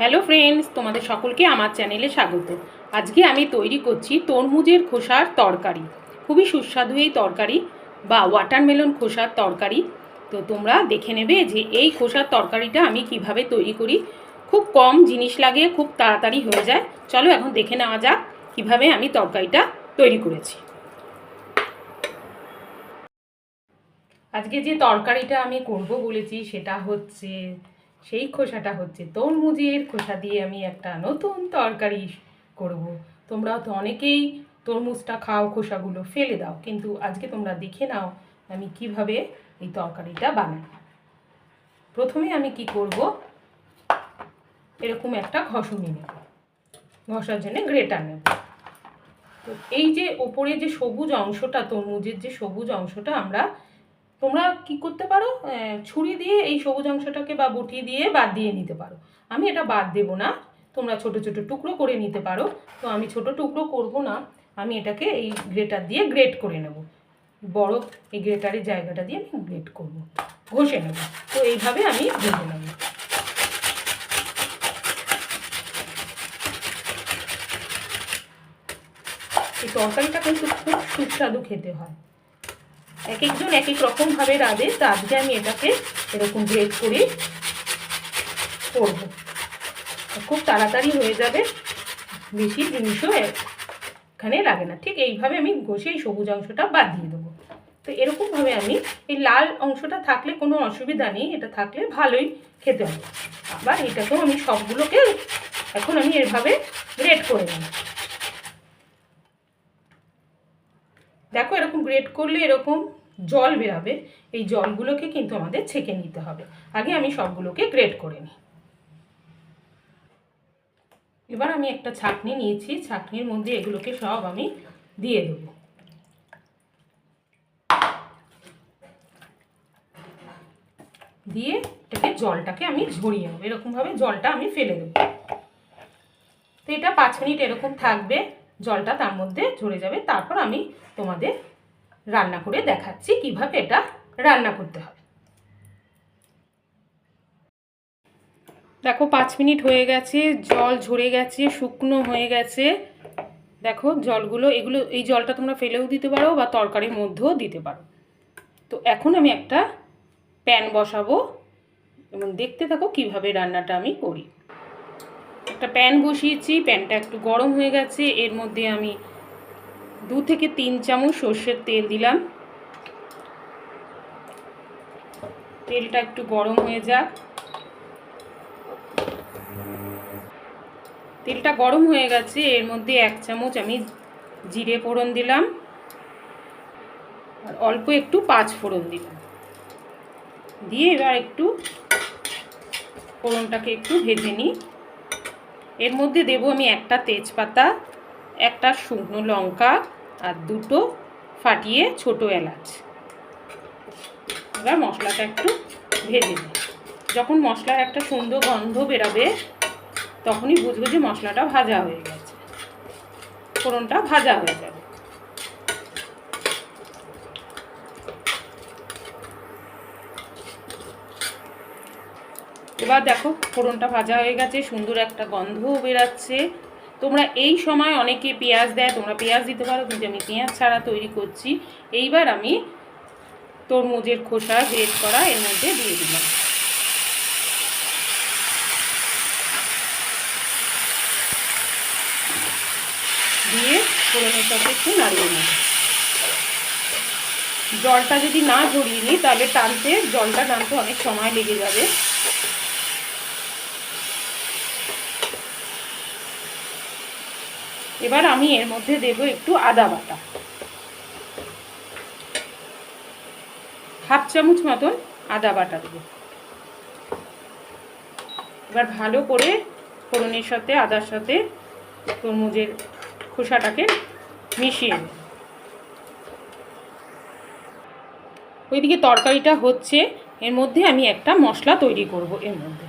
Hello friends তোমাদের সকলকে আমার চ্যানেলে স্বাগত। আজকে আমি তৈরি করছি তরমুজের খোসার তরকারি। খুবই সুস্বাদু এই তরকারি বা ওয়াটারমেলন খোসার তরকারি। তো তোমরা দেখে নেবে যে এই খোসার তরকারিটা আমি কীভাবে তৈরি করি। খুব কম জিনিস লাগে, খুব তাড়াতাড়ি হয়ে যায়। চলো এখন দেখে নেওয়া যাক কীভাবে আমি তরকারিটা তৈরি করেছি। আজকে যে তরকারিটা আমি করব বলেছি সেটা হচ্ছে সেই খোসাটা হচ্ছে তরমুজের খোসা দিয়ে আমি একটা নতুন তরকারি করব। তোমরা তো অনেকেই তরমুজটা খাও, খোসাগুলো ফেলে দাও, কিন্তু আজকে তোমরা দেখে নাও আমি কীভাবে এই তরকারিটা বানাই প্রথমে আমি কি করব? এরকম একটা ঘষুনি নেব। ঘষার জন্য গ্রেটার নেব। তো এই যে ওপরে যে সবুজ অংশটা, তরমুজের যে সবুজ অংশটা আমরা তোমরা কি করতে পারো? ছুরি দিয়ে এই সবুজ অংশটাকে বা বটি দিয়ে বাদ দিয়ে নিতে পারো। আমি এটা বাদ দেব না। তোমরা ছোট ছোট টুকরো করে নিতে পারো। তো আমি ছোট টুকরো করব না। আমি এটাকে এই গ্রেটার দিয়ে গ্রেট করে নেব। বড় এই গ্রেটারের জায়গাটা দিয়ে আমি গ্রেট করব। ঘষে নেব। তো এইভাবে আমি ভেজে নেব। এই তরকারিটা কিন্তু খুব সুস্বাদু খেতে হয়। এক একজন এক এক রকমভাবে রাঁধে, তো আজকে আমি এটাকে এরকম গ্রেড করে করব। খুব তাড়াতাড়ি হয়ে যাবে, বেশি জিনিসও এখানে লাগে না। ঠিক এইভাবে আমি ঘষে এই সবুজ অংশটা বাদ দিয়ে দেবো। তো এরকমভাবে আমি এই লাল অংশটা থাকলে কোনো অসুবিধা নেই, এটা থাকলে ভালোই খেতে হবে। আবার এটাকেও আমি সবগুলোকে এখন আমি এভাবে গ্রেড করে নেব। দেখো, এরকম গ্রেট করলে এরকম জল বেরাবে। এই জলগুলোকে কিন্তু আমাদের ছেঁকে নিতে হবে। আগে আমি সবগুলোকে গ্রেট করে নিই। এবার আমি একটা ছাকনি নিয়েছি। ছাকনির মধ্যে এগুলোকে সব আমি দিয়ে দেবো। দিয়ে এটাকে জলটাকে আমি ঝরিয়ে নেব। এরকমভাবে জলটা আমি ফেলে দেবো। তো এটা পাঁচ মিনিট এরকম থাকবে। জলটা তার মধ্যে ঝরে যাবে। তারপর আমি তোমাদের রান্না করে দেখাচ্ছি কীভাবে এটা রান্না করতে হবে। দেখো, পাঁচ মিনিট হয়ে গেছে, জল ঝরে গেছে, শুকনো হয়ে গেছে। দেখো, জলগুলো, এগুলো, এই জলটা তোমরা ফেলেও দিতে পারো বা তরকারির মধ্যেও দিতে পারো। তো এখন আমি একটা প্যান বসাবো এবং দেখতে থাকো কীভাবে রান্নাটা আমি করি। একটা প্যান বসিয়েছি, প্যানটা একটু গরম হয়ে গেছে, এর মধ্যে আমি দু থেকে তিন চামচ সর্ষের তেল দিলাম। তেলটা একটু গরম হয়ে যাক। তেলটা গরম হয়ে গেছে, এর মধ্যে এক চামচ আমি জিরে ফোড়ন দিলাম। আর অল্প একটু পাঁচ ফোড়ন দিলাম। দিয়ে এবার একটু ফোড়নটাকে একটু ভেজে নিই। এর মধ্যে দেব আমি একটা তেজপাতা, একটা শুকনো লঙ্কা আর দুটো ফাটিয়ে ছোট এলাচ। এবার মশলাটা একটু ভেজে নিই। যখন মশলার একটা সুন্দর গন্ধ বেরাবে, তখনই বুঝব যে মশলাটা ভাজা হয়ে গেছে। ফোড়নটা ভাজা হয়ে যাবে এবার দেখো, ফোড়নটা ভাজা হয়ে গেছে, সুন্দর একটা গন্ধও বেরাচ্ছে। তোমরা এই সময় অনেকে পেঁয়াজ দেয়, তোমরা পেঁয়াজ দিতে পারো, কিন্তু আমি পেঁয়াজ ছাড়া তৈরি করছি। এইবার আমি তরমুজের খোসা গ্রেট করা এর মধ্যে দিয়ে দিলাম। দিয়ে ফোড়নের সাথে একটু নাড়িয়ে নেব। জলটা যদি না ঝরিয়ে নিই, তাহলে টানতে, জলটা টানতে অনেক সময় লেগে যাবে। এবার আমি এর মধ্যে দেব একটু আদা বাটা। হাফ চামচ মতন আদা বাটা দেবো। এবার ভালো করে ফোড়নের সাথে, আদার সাথে তরমুজের খোসাটাকে মিশিয়ে নেব। ওইদিকে তরকারিটা হচ্ছে, এর মধ্যে আমি একটা মশলা তৈরি করব এর মধ্যে।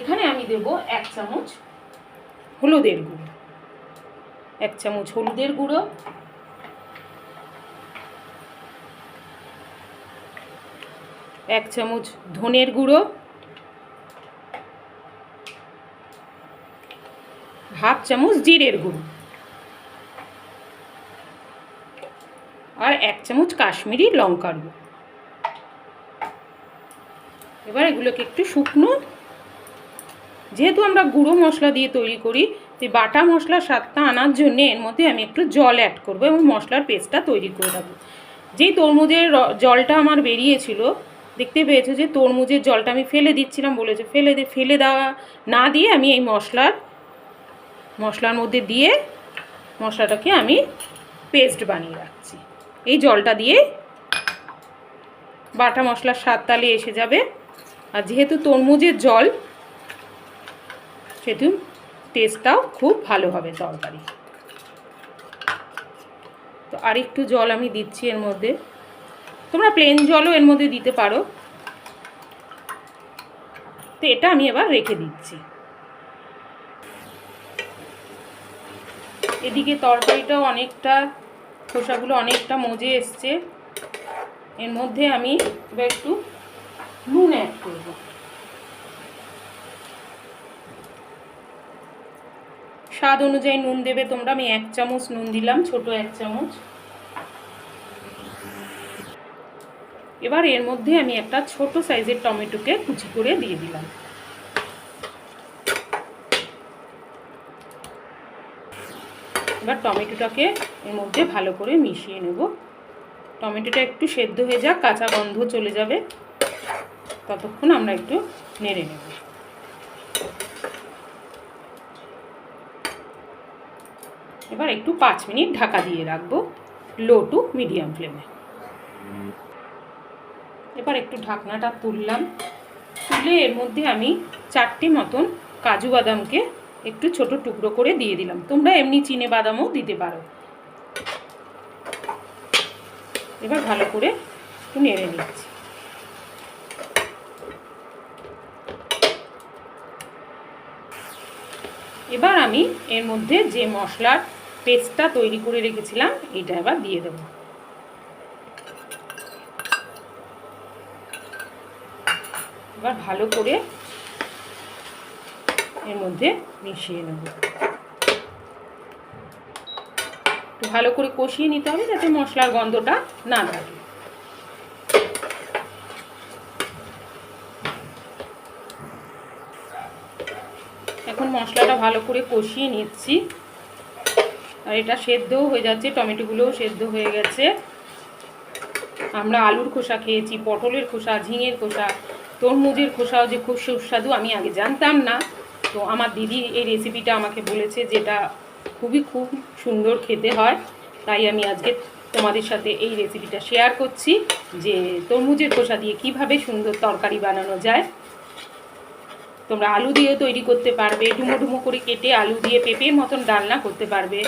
এখানে আমি দেব এক চামচ হলুদের গুঁড়ো। এক চামচ হলুদের গুঁড়ো, এক চামচ ধনের গুঁড়ো, হাফ চামচ জিরের গুঁড়ো আর এক চামচ কাশ্মীরি লঙ্কার গুঁড়ো। এবার এগুলোকে একটু শুকনো, যেহেতু আমরা গুঁড়ো মশলা দিয়ে তৈরি করি তো বাটা মশলার স্বাদটা আনার জন্য এর মধ্যে আমি একটু জল অ্যাড করব এবং মশলার পেস্টটা তৈরি করে দেবো যেই তরমুজের জলটা আমার বেরিয়েছিল, দেখতে পেয়েছ যে তরমুজের জলটা আমি ফেলে দিচ্ছিলাম বলেছে। ফেলে দে, ফেলে দেওয়া না দিয়ে আমি এই মশলার মশলার মধ্যে দিয়ে মশলাটাকে আমি পেস্ট বানিয়ে রাখছি। এই জলটা দিয়ে বাটা মশলার স্বাদ তালে এসে যাবে। আর যেহেতু তরমুজের জল, সেহেতু টেস্টটাও খুব ভালো হবে তরকারি। তো আরেকটু জল আমি দিচ্ছি এর মধ্যে। তোমরা প্লেন জলও এর মধ্যে দিতে পারো। তো এটা আমি এবার রেখে দিচ্ছি। এদিকে তরকারিটাও অনেকটা, খোসাগুলো অনেকটা মজে এসছে। এর মধ্যে আমি এবার একটু নুন অ্যাড করব। স্বাদ অনুযায়ী নুন দেবে তোমরা। আমি এক চামচ নুন দিলাম, ছোট এক চামচ। এবার এর মধ্যে আমি একটা ছোট সাইজের টমেটোকে কুচি করে দিয়ে দিলাম। এবার টমেটোটাকে এর মধ্যে ভালো করে মিশিয়ে নেব। টমেটোটা একটু সেদ্ধ হয়ে যাক, কাঁচা গন্ধ চলে যাবে। ততক্ষণ আমরা একটু নেড়ে নেব। এবার একটু পাঁচ মিনিট ঢাকা দিয়ে রাখব লো টু মিডিয়াম ফ্লেমে। এবার একটু ঢাকনাটা তুললাম। তুলে এর মধ্যে আমি চারটে মতন কাজু বাদামকে একটু ছোট টুকরো করে দিয়ে দিলাম। তোমরা এমনি চিনে বাদামও দিতে পারো। এবার ভালো করে একটু নেড়ে নিচ্ছি। এবার আমি এর মধ্যে যে মশলার পেস্টটা তৈরি করে রেখেছিলাম, এটা এবার দিয়ে দেবো। এবার ভালো করে এর মধ্যে মিশিয়ে নেব। একটু ভালো করে কষিয়ে নিতে হবে যাতে মশলার গন্ধটা না থাকে এখন মশলাটা ভালো করে কষিয়ে নিচ্ছি। আর এটা সেদ্ধও হয়ে যাচ্ছে, টমেটোগুলোও সেদ্ধ হয়ে গেছে। আমরা আলুর খোসা খেয়েছি, পটলের খোসা, ঝিঙের খোসা, তরমুজের খোসাও যে খুব সুস্বাদু, আমি আগে জানতাম না। তো আমার দিদি এই রেসিপিটা আমাকে বলেছে যেটা খুবই খুব সুন্দর খেতে হয়। তাই আমি আজকে তোমাদের সাথে এই রেসিপিটা শেয়ার করছি যে তরমুজের খোসা দিয়ে কীভাবে সুন্দর তরকারি বানানো যায়। তোমরা আলু দিয়েও তৈরি করতে পারবে ডুমো ডুমো করে কেটে আলু দিয়ে পেঁপের মতন ডালনা করতে পারবে।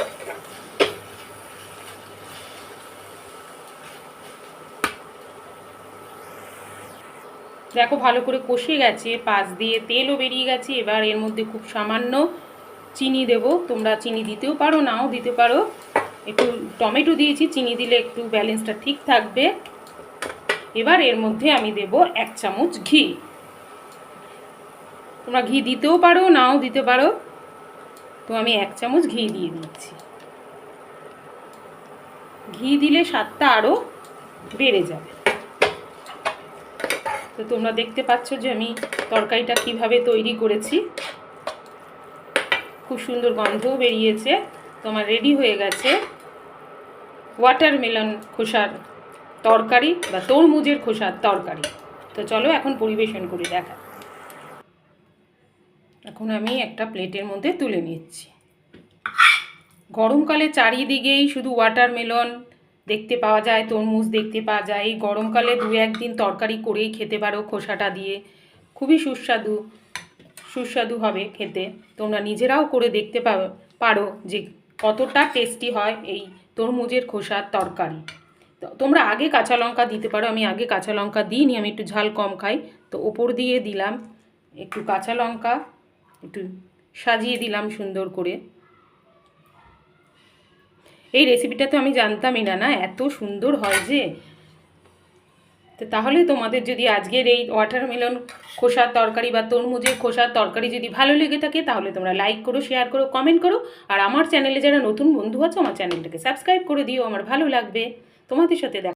দেখো ভালো করে কষে গেছে পাশ দিয়ে তেলও বেরিয়ে গেছে, এবার এর মধ্যে খুব সামান্য চিনি দেব। তোমরা চিনি দিতেও পারো, নাও দিতে পারো। একটু টমেটো দিয়েছি, চিনি দিলে একটু ব্যালেন্সটা ঠিক থাকবে। এবার এর মধ্যে আমি দেব এক চামচ ঘি। তোমরা ঘি দিতেও পারো, নাও দিতে পারো। তো আমি এক চামচ ঘি দিয়ে দিচ্ছি। ঘি দিলে স্বাদটা আরও বেড়ে যাবে। তো তোমরা দেখতে পাচ্ছ যে আমি তরকারিটা কীভাবে তৈরি করেছি। খুব সুন্দর গন্ধও বেরিয়েছে। তোমার রেডি হয়ে গেছে ওয়াটারমেলন খোসার তরকারি বা তরমুজের খোসার তরকারি। তো চলো এখন পরিবেশন করে দেখা। এখন আমি একটা প্লেটের মধ্যে তুলে নিচ্ছি। গরমকালে চারিদিকেই শুধু ওয়াটারমেলন দেখতে পাওয়া যায়, তরমুজ দেখতে পাওয়া যায়। এই গরমকালে দু একদিন তরকারি করেই খেতে পারো খোসাটা দিয়ে। খুবই সুস্বাদু সুস্বাদু হবে খেতে। তোমরা নিজেরাও করে দেখতে পারো যে কতটা টেস্টি হয় এই তরমুজের খোসার তরকারি। তোমরা আগে কাঁচা লঙ্কা দিতে পারো, আমি আগে কাঁচা লঙ্কা দিইনি, আমি একটু ঝাল কম খাই। তো ওপর দিয়ে দিলাম একটু কাঁচা লঙ্কা। একটু সাজিয়ে দিলাম সুন্দর করে। এই রেসিপিটা তো আমি জানতামই না না? এত সুন্দর হয় যে। তো তাহলে তোমাদের যদি আজকের এই ওয়াটারমেলন খোসার তরকারি বা তরমুজের খোসার তরকারি যদি ভালো লেগে থাকে, তাহলে তোমরা লাইক করো শেয়ার করো কমেন্ট করো। আর আমার চ্যানেলে যারা নতুন বন্ধু আছো, আমার চ্যানেলটাকে সাবস্ক্রাইব করে দিও, আমার ভালো লাগবে। তোমাদের সাথে দেখা